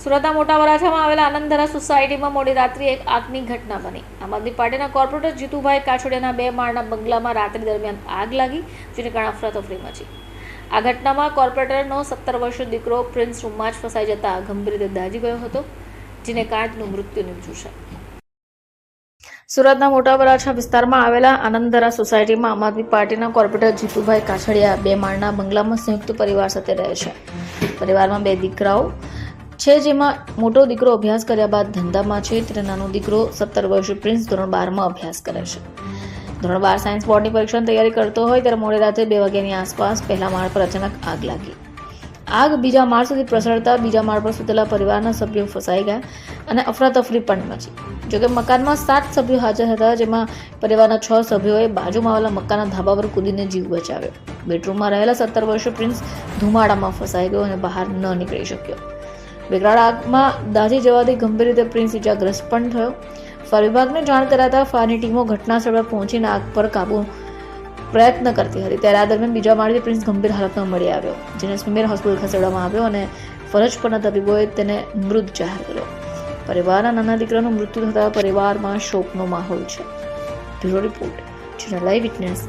સુરતના મોટા વરાછામાં આવેલા આનંદધરા સોસાયટીમાં મોડી રાત્રિએ એક આગની ઘટના બની. આમ આદમી પાર્ટીના કોર્પોરેટર જીતુભાઈ કાછોડિયાના બે માળના બંગલામાં રાત્રિ દરમિયાન આગ લાગી, જેને કારણે અફરાતફરી મચી. આ ઘટનામાં કોર્પોરેટરનો સત્તર વર્ષીય દીકરો પ્રિન્સ રૂમમાં જ ફસાઈ જતા ગંભીર રીતે દાજી ગયો હતો, જેને કારણે મૃત્યુ નિપજ્યું છે. સુરતના મોટા વરાછા વિસ્તારમાં આવેલા આનંદધરા સોસાયટીમાં આમ આદમી પાર્ટીના કોર્પોરેટર જીતુભાઈ કાછડિયા બે માળના બંગલામાં સંયુક્ત પરિવાર સાથે રહે છે. પરિવારમાં બે દીકરાઓ છે જેમાં મોટો દીકરો અભ્યાસ કર્યા બાદ ધંધામાં છે. ત્યારે નાનો દીકરો સત્તર વર્ષીય પ્રિન્સ ધોરણ બારમાં અભ્યાસ કરે છે. ધોરણ બાર સાયન્સ બોર્ડની પરીક્ષાની તૈયારી કરતો હોય ત્યારે મોડી રાત્રે બે વાગ્યાની આસપાસ પહેલા માળ પર અચાનક આગ લાગી. આગ બીજા માળ સુધી પ્રસરતા બીજા માળ પર સૂતેલા પરિવારના સભ્યો ફસાઈ ગયા અને અફરાતફરી પણ મચી. જોકે મકાનમાં સાત સભ્યો હાજર હતા, જેમાં પરિવારના છ સભ્યોએ બાજુમાં આવેલા મકાનના ધાબા પર કૂદીને જીવ બચાવ્યો. બેડરૂમમાં રહેલા સત્તર વર્ષીય પ્રિન્સ ધુમાડામાં ફસાઈ ગયો અને બહાર ન નીકળી શક્યો. વિકરાળ આગમાં દાઝી જવાથી ગંભીર રીતે પ્રિન્સ ઇજાગ્રસ્ત પણ થયો. ફાયર વિભાગને જાણ કરાતા ફાયરની ટીમો ઘટના સ્થળ પર પહોંચીને આગ પર કાબુ પ્રયત્ન કરતી હતી. ત્યારે આ દરમિયાન બીજા માળથી પ્રિન્સ ગંભીર હાલતમાં મળી આવ્યો, જેને સ્મીમેર હોસ્પિટલ ખસેડવામાં આવ્યો અને ફરજ પરના તબીબોએ તેને મૃત જાહેર કર્યો. પરિવારના નાના દીકરાનું મૃત્યુ થતાં પરિવારમાં શોકનો માહોલ છે. Bureau report live witness